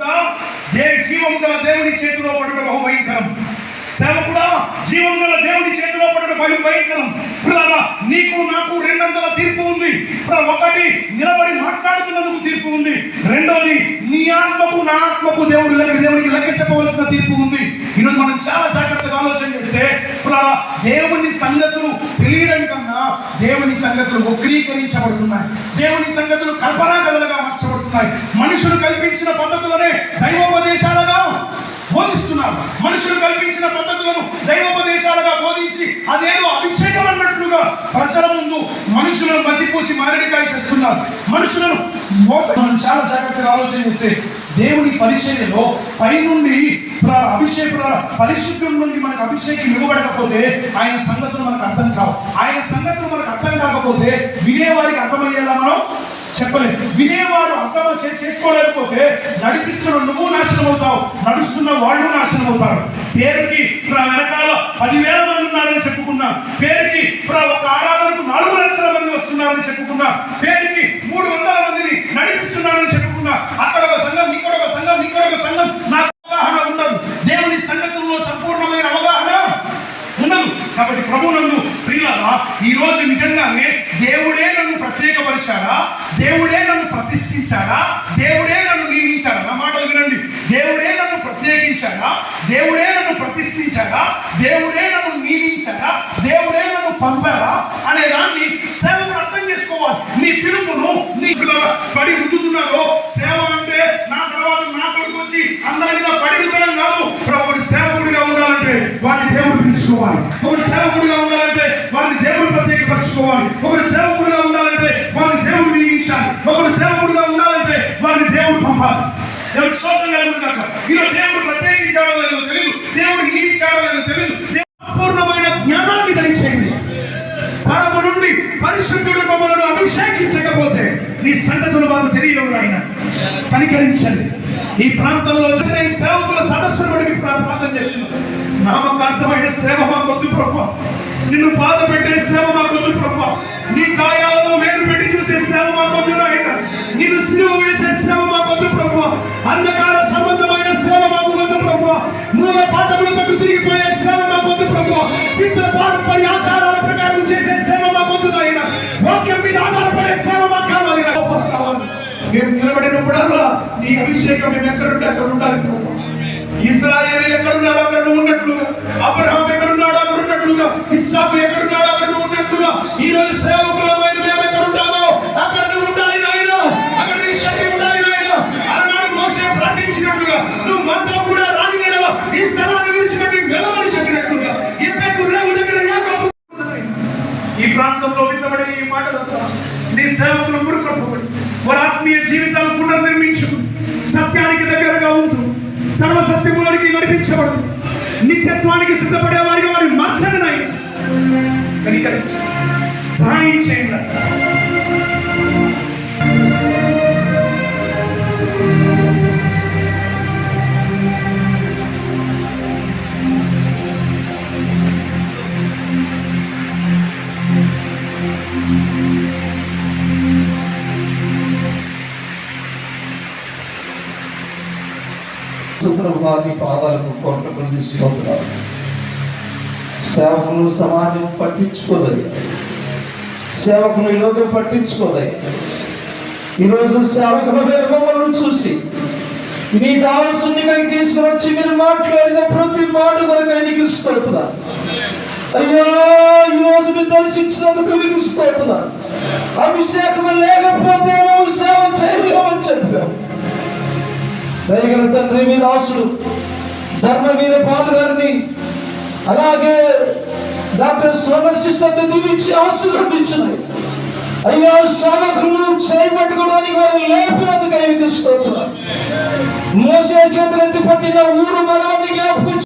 ఏ జీవం గల దేవుని చేతిలో పడడం బహు భయంకరం సేవకుడా జీవం గల దేవుని చేతిలో పడడం బహు భయంకరం పిల్లల నీకు నాకు రెండంతల తీర్పు ఉంది. ఒకటి నిలబడి మాట్లాడుతున్నందుకు తీర్పు ఉంది. రెండోది నీ ఆత్మకు నా ఆత్మకు దేవుడు లెక్క దేవునికి లెక్క చెప్పవలసిన తీర్పు ఉంది. ఈరోజు మనం చాలా జాగ్రత్తగా ఆలోచన చేస్తే పిల్లల దేవుని సంగతులు తెలియడం కన్నా దేవుని సంగతులు వక్రీకరించబడుతున్నాయి. దేవుని సంగతులు కల్పనా కథలుగా మార్చబడుతున్నాయి. మనుషులు కల్పించిన పద్ధతులు దైవోపదేశాలుగా బోధిస్తున్నారు మనుషులు కల్పించిన పద్ధతులను దైవోపదేశాలుగా బోధించి అదేదో అభిషేకం అన్నట్లుగా ప్రజల ముందు మనుషులను మసిపూసి మారడికాయ చేస్తున్నారు. మనుషులను మనం చాలా జాగ్రత్తగా ఆలోచన చేస్తే దేవుని పరిచర్యలో పైనుండి అభిషేకుల పరిశుద్ధం నుండి మనకు అభిషేకం ఇవ్వబడకపోతే ఆయన సంగతులు మనకు అర్థం కావు. ఆయన సంగతులు మనకు అర్థం కాకపోతే వినేవారికి అర్థమయ్యేలా మనం చెప్పలేదు. వినేవారు అర్థం చేసుకోలేకపోతే నడిపిస్తున్న నువ్వు నాశనం అవుతావు నడుస్తున్న వాళ్ళు నాశనం అవుతారు. పేరుకి ఇప్పుడు వెనకాల పదివేల మంది ఉన్నారని చెప్పుకున్నా పేరుకి ఇప్పుడు ఒక ఆరాధనకు నాలుగు లక్షల మంది వస్తున్నారని చెప్పుకున్నా పేరుకి మూడు వందల మందిని నడిపిస్తున్నారని చెప్పుకున్నా అక్కడ ఒక సంఘం ఇక్కడ ఒక సంఘం ఇక్కడ ఒక సంఘం నాకు దేవుడే నన్ను ప్రతిష్ఠించాడా? దేవుడే నన్ను నియమించాడా? నా మాటలు వినండి. దేవుడే నన్ను ప్రత్యేకించాడా? దేవుడే నన్ను ప్రతిష్ఠించాడా? దేవుడే నన్ను నియమించాడా? దేవుడే నన్ను పంపాడా? అనే దాన్ని సేవను అర్థం చేసుకోవాలి. నీ పిలుపును నీ పడి రుద్దుతున్నారో సేవ అంటే నా తర్వాత నా కొడుకు వచ్చి అందరి మీద పడి ఉండడం కాదు. ఒకటి సేవకుడిగా ఉండాలంటే వాడిని దేవుడు పిలుచుకోవాలి. ఒకటి సేవకుడిగా ఉండాలంటే వాడిని దేవుడు ప్రత్యేకపరచుకోవాలి. ఒకటి ఎవరు సోదం కలుగుతుంది కాక. ఈరోజు దేవుడు ప్రత్యేకించాడో లేదో తెలియదు దేవుడు నియమించాడో లేదో తెలియదు అపూర్ణమైన సంపూర్ణమైన జ్ఞానాన్ని దయచేయండి. పరము నుండి పరిశుద్ధుడు మమ్మలను అభిషేకించకపోతే నీ సంగతులు మాకు తెలియవు ఆయన కనికరించండి ఈ ప్రాంతంలో వచ్చిన ఈ సేవకుల సదస్సును బట్టి ప్రార్థన చేస్తున్నాం. నామకార్థమైన సేవ మా కొద్ది ప్రభావ నిన్ను బాధ పెట్టే సేవ మా కొద్ది ప్రభావ నీ గాయాలలో వేరు పెట్టి తిరిగిపోయే సేవ మా కొద్ది ప్రభు ఇతర పారంపర్య ఆచారాల ప్రకారం చేసే సేవ మా కొద్ది ఆయన వాక్యం మీద ఆధారపడే సేవ మాకు కావాలి మేము నిలబడినప్పుడల్లా నీ అభిషేకం మేము ఎక్కడుంటే అక్కడ ఉండాలి ఇస్రాయేల్ ఎక్కడున్నారో అక్కడ ఉన్నట్లు అబ్రహాం ఎక్కడ ప్రాంతంలో విత్తబడే ఈ మాటలంతా నీ సేవకులు మురుకప్పబడి వారి ఆత్మీయ జీవితాలు పునర్నిర్మించు. సత్యానికి దగ్గరగా ఉంటూ సర్వసత్యములకి నడిపించబడుతూ నిత్యత్వానికి సిద్ధపడే వారికి వారి మార్చని నాయన. కనికరించి. సహాయం చేయండి సుప్రభాతి పాదాలకు కోట్ల కొన్ని స్తోత్రాలు. సేవకులు సమాజం పట్టించుకోదయ్య. సేవకులు ఈ లోకం పట్టించుకోదయ్య. ఈరోజు సేవకుల మీద మమ్మల్ని చూసి మీ దాసుని ఇక్కడికి తీసుకుని వచ్చి మీరు మాట్లాడిన ప్రతి మాట కొరకు నీకు స్తోత్రున్నారు అయ్యా ఈ రోజు మీరు దర్శించినందుకు మీకు స్తోత్రున్నారు అభిషేకం లేకపోతే మేము సేవ చేయలేమని చెప్పాము దయగల తండ్రి మీ దాసుడు మీద పాలు గారిని అలాగే డాక్టర్ స్వర్ణ సిస్టర్ని దీవించి ఆశీర్వదించినాయి అయ్యా సేవకులు చేపట్టుకోవడానికి వారు లేపినందుకు మీకు స్తోత్రం. మోసే చేతులెత్తి పట్టిన ఊరు మనవన్ని జ్ఞాపకం